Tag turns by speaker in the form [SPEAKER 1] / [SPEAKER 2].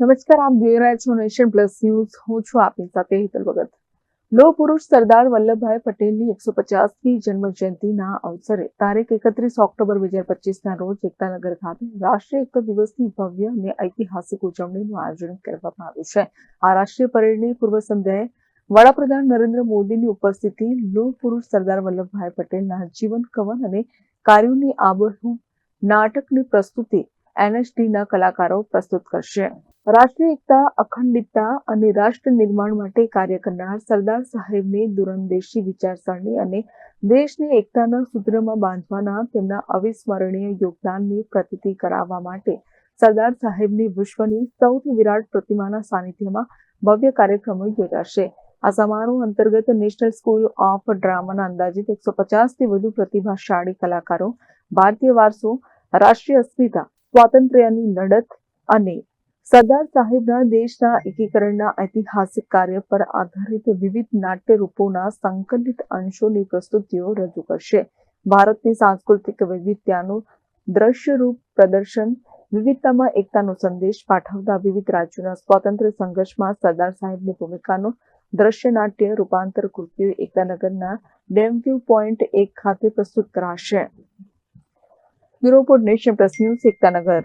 [SPEAKER 1] નમસ્કાર, આપ જોઈ રહ્યા છો નેશન પ્લસ ન્યૂઝ. હું છું આપની સાથે હિતલ ભગત. લોહ પુરુષ સરદાર વલ્લભભાઈ પટેલની એકસો પચાસમી જન્મ જયંતિના અવસરે તારીખ એકત્રીસ ઓક્ટોબર બે હજાર પચીસના રોજ એકતાનગર ખાતે રાષ્ટ્રીય એકતા દિવસની ભવ્ય અને ઐતિહાસિક ઉજવણીનું આયોજન કરવામાં આવ્યું છે. આ રાષ્ટ્રીય પરેડની પૂર્વ સંધ્યાએ વડાપ્રધાન નરેન્દ્ર મોદીની ઉપસ્થિતિ લોહ પુરુષ સરદાર વલ્લભભાઈ પટેલના જીવન કવન અને કાર્યોની આબરૂ નાટકની પ્રસ્તુતિ એનએસડીના કલાકારો પ્રસ્તુત કરશે. રાષ્ટ્રીય એકતા અખંડિતતા અને રાષ્ટ્ર નિર્માણ માટે કાર્ય કરનાર સરદાર સાહેબની દૂરંદેશી વિચારસરણી અને દેશની એકતાના સૂત્રમાં બાંધવાના તેમના અવિસ્મરણીય યોગદાનની પ્રતિતિ કરાવવા માટે સરદાર સાહેબની વિશ્વની સૌથી વિરાટ પ્રતિમાના સાનિધ્યમાં ભવ્ય કાર્યક્રમો યોજાશે. આ સમારોહ અંતર્ગત નેશનલ સ્કૂલ ઓફ ડ્રામાના અંદાજિત એકસો પચાસથી વધુ પ્રતિભાશાળી કલાકારો, ભારતીય વારસો, રાષ્ટ્રીય અસ્મિતા, સ્વાતંત્ર્યની લડત અને સરદાર સાહેબના દેશના એકીકરણના ઐતિહાસિક કાર્ય પર આધારિત વિવિધ નાટ્ય રૂપોના સંકલિત અંશોની પ્રસ્તુતિઓ રજૂ કરશે. ભારતની સાંસ્કૃતિક વિવિધતાનું દ્રશ્યરૂપ પ્રદર્શન, વિવિધતામાં એકતાનો સંદેશ પાઠવતા વિવિધ રાજ્યોના સ્વાતંત્ર્ય સંઘર્ષમાં સરદાર સાહેબની ભૂમિકાનું દ્રશ્ય નાટ્ય રૂપાંતર કૃતિઓ એકતાનગરના ડેમવ્યુ પોઈન્ટ એક ખાતે પ્રસ્તુત કરાશે. Bureau nation press news Ektanagar.